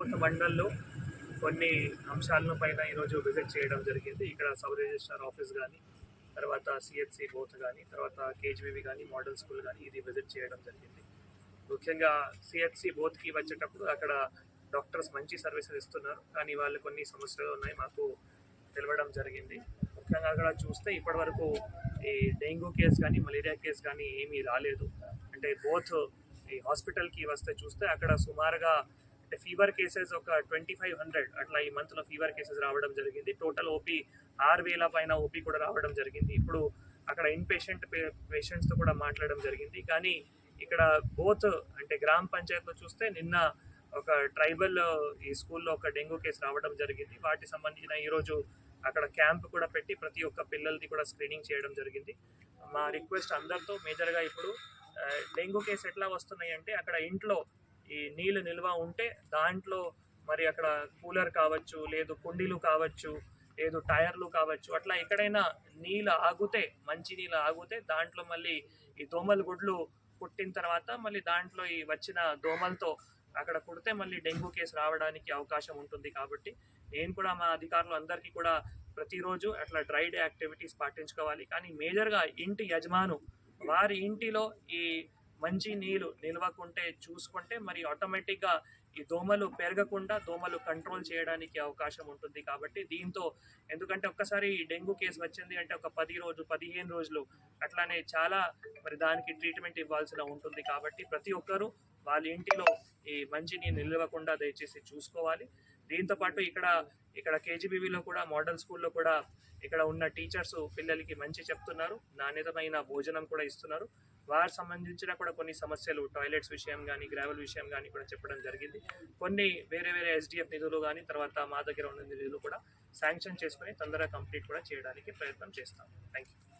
కొత్త మండల్లో కొన్ని అంశాలను పైన ఈరోజు విజిట్ చేయడం జరిగింది. ఇక్కడ సబ్ రిజిస్ట్రార్ ఆఫీస్ కానీ తర్వాత సిహెచ్సి బోత్ కానీ తర్వాత కేజీబీవి కానీ మోడల్ స్కూల్ కానీ ఇది విజిట్ చేయడం జరిగింది. ముఖ్యంగా సిహెచ్సి బోత్కి వచ్చేటప్పుడు అక్కడ డాక్టర్స్ మంచి సర్వీసెస్ ఇస్తున్నారు. కానీ వాళ్ళు కొన్ని సమస్యలు ఉన్నాయి మాకు తెలవడం జరిగింది. ముఖ్యంగా అక్కడ చూస్తే ఇప్పటివరకు ఈ డెంగ్యూ కేసు కానీ మలేరియా కేసు కానీ ఏమీ రాలేదు. అంటే బోత్ ఈ హాస్పిటల్కి వస్తే చూస్తే అక్కడ సుమారుగా అంటే ఫీవర్ కేసెస్ ఒక ట్వంటీ ఫైవ్ హండ్రెడ్ అట్లా ఈ మంత్లో ఫీవర్ కేసెస్ రావడం జరిగింది. టోటల్ ఓపీ ఆరు వేల పైన ఓపీ కూడా రావడం జరిగింది. ఇప్పుడు అక్కడ ఇన్ పేషెంట్ పేషెంట్స్తో కూడా మాట్లాడడం జరిగింది. కానీ ఇక్కడ బోత్ అంటే గ్రామ పంచాయత్లో చూస్తే నిన్న ఒక ట్రైబల్ ఈ స్కూల్లో ఒక డెంగ్యూ కేసు రావడం జరిగింది. వాటికి సంబంధించిన ఈరోజు అక్కడ క్యాంప్ కూడా పెట్టి ప్రతి ఒక్క పిల్లలది కూడా స్క్రీనింగ్ చేయడం జరిగింది. మా రిక్వెస్ట్ అందరితో మేజర్గా ఇప్పుడు డెంగ్యూ కేసు ఎట్లా వస్తున్నాయి అంటే అక్కడ ఇంట్లో ఈ నీళ్ళు నిల్వ ఉంటే దాంట్లో మరి అక్కడ కూలర్ కావచ్చు లేదు కుండీలు కావచ్చు లేదు టైర్లు కావచ్చు అట్లా ఎక్కడైనా నీళ్ళు ఆగితే మంచి నీళ్ళు ఆగితే దాంట్లో మళ్ళీ ఈ దోమల గుడ్లు పుట్టిన తర్వాత మళ్ళీ దాంట్లో ఈ వచ్చిన దోమలతో అక్కడ కుడితే మళ్ళీ డెంగ్యూ కేసు రావడానికి అవకాశం ఉంటుంది కాబట్టి నేను కూడా మా అధికారులు అందరికీ కూడా ప్రతిరోజు అట్లా డ్రై డే యాక్టివిటీస్ పాటించుకోవాలి. కానీ మేజర్గా ఇంటి యజమాను వారి ఇంటిలో ఈ మంచి నీళ్ళు నిల్వకుంటే చూసుకుంటే మరి ఆటోమేటిక్గా ఈ దోమలు పెరగకుండా దోమలు కంట్రోల్ చేయడానికి అవకాశం ఉంటుంది కాబట్టి దీంతో ఎందుకంటే ఒక్కసారి ఈ డెంగ్యూ కేసు వచ్చింది అంటే ఒక పది రోజు పదిహేను రోజులు అట్లానే చాలా మరి దానికి ట్రీట్మెంట్ ఇవ్వాల్సిన ఉంటుంది కాబట్టి ప్రతి ఒక్కరూ వాళ్ళ ఇంటిలో ఈ మంచిని నిలవకుండా దయచేసి చూసుకోవాలి. దీంతో పాటు ఇక్కడ ఇక్కడ కేజీబీవీలో కూడా మోడల్ స్కూల్లో కూడా ఇక్కడ ఉన్న టీచర్స్ పిల్లలకి మంచి చెప్తున్నారు. నాణ్యతమైన భోజనం కూడా ఇస్తున్నారు. వారు సంబంధించిన కూడా కొన్ని సమస్యలు టాయిలెట్స్ విషయం కానీ గ్రావెల్ విషయం కానీ కూడా చెప్పడం జరిగింది. కొన్ని వేరే వేరే ఎస్డిఎఫ్ నిధులు కానీ తర్వాత మా దగ్గర ఉన్న నిధులు కూడా శాంక్షన్ చేసుకుని తొందరగా కంప్లీట్ కూడా చేయడానికి ప్రయత్నం చేస్తాం. Thank you